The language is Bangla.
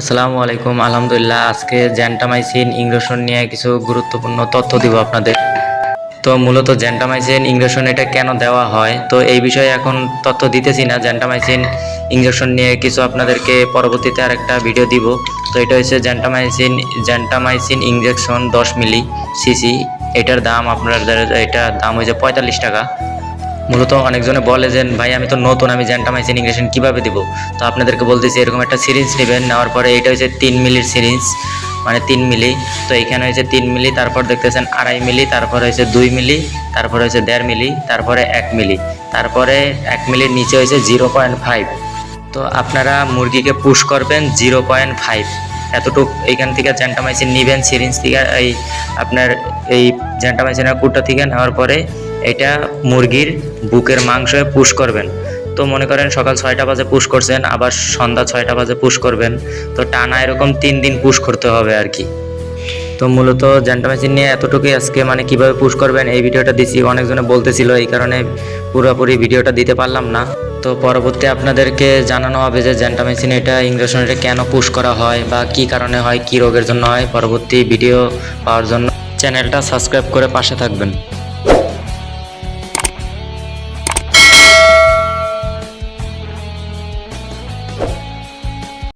আসসালামু আলাইকুম। আলহামদুলিল্লাহ, আজকে জ্যান্টামাইসিন ইংরেশন নিয়ে কিছু গুরুত্বপূর্ণ তথ্য দিব আপনাদের। তো মূলত জ্যান্টামাইসিন ইংরেশন এটা কেন দেওয়া হয়? তো এই বিষয়ে এখন তথ্য দিতেছি না। জ্যান্টামাইসিন ইংরেশন নিয়ে কিছু আপনাদেরকে পরবর্তীতে আরেকটা ভিডিও দিব। তো এটা হচ্ছে জ্যান্টামাইসিন জ্যান্টামাইসিন ইঞ্জেকশন দশ মিলি সিসি। এটার দাম আপনার এটার দাম হয়েছে পঁয়তাল্লিশ টাকা। মূলত অনেকজনে বলে যে, ভাই, আমি তো নতুন, আমি জ্যান্টামাইসিন ইংরেশন কীভাবে দেবো? তো আপনাদেরকে বলতেছি, এরকম একটা সিরিঞ্জ নেবেন, নেওয়ার পরে এটা হচ্ছে তিন মিলির সিরিঞ্জ মানে তিন মিলি। তো এখানে হয়েছে তিন মিলি, তারপর দেখতেছেন আড়াই মিলি, তারপর হয়েছে দুই মিলি, তারপর হয়েছে দেড় মিলি, তারপরে এক মিলি। তারপরে এক মিলির নিচে হয়েছে জিরো পয়েন্ট ফাইভ। তো আপনারা মুরগিকে পুশ করবেন জিরো পয়েন্ট ফাইভ। এতটুক এইখান থেকে জ্যান্টামাইসিন নেবেন সিরিঞ্জ থেকে এই আপনার এই জ্যান্টামাইসিনের কুটটা থেকে নেওয়ার পরে এটা মুরগির বুকের মাংসে পুশ করবেন। তো মনে করেন সকাল ছয়টা বাজে পুশ করছেন, আবার সন্ধ্যা ছয়টা বাজে পুশ করবেন। তো টানা এরকম তিন দিন পুশ করতে হবে আর কি। তো মূলত জ্যান্টা মেশিন নিয়ে এতটুকুই আজকে মানে কীভাবে পুশ করবেন, এই ভিডিওটা দিছি। অনেকজনে বলতেছিল এই কারণে পুরোপুরি ভিডিওটা দিতে পারলাম না। তো পরবর্তী আপনাদেরকে জানানো হবে যে জ্যান্টা মেশিন এটা ইংরেশন এটা কেন পুশ করা হয় বা কি কারণে হয়, কি রোগের জন্য হয়। পরবর্তী ভিডিও পাওয়ার জন্য চ্যানেলটা সাবস্ক্রাইব করে পাশে থাকবেন।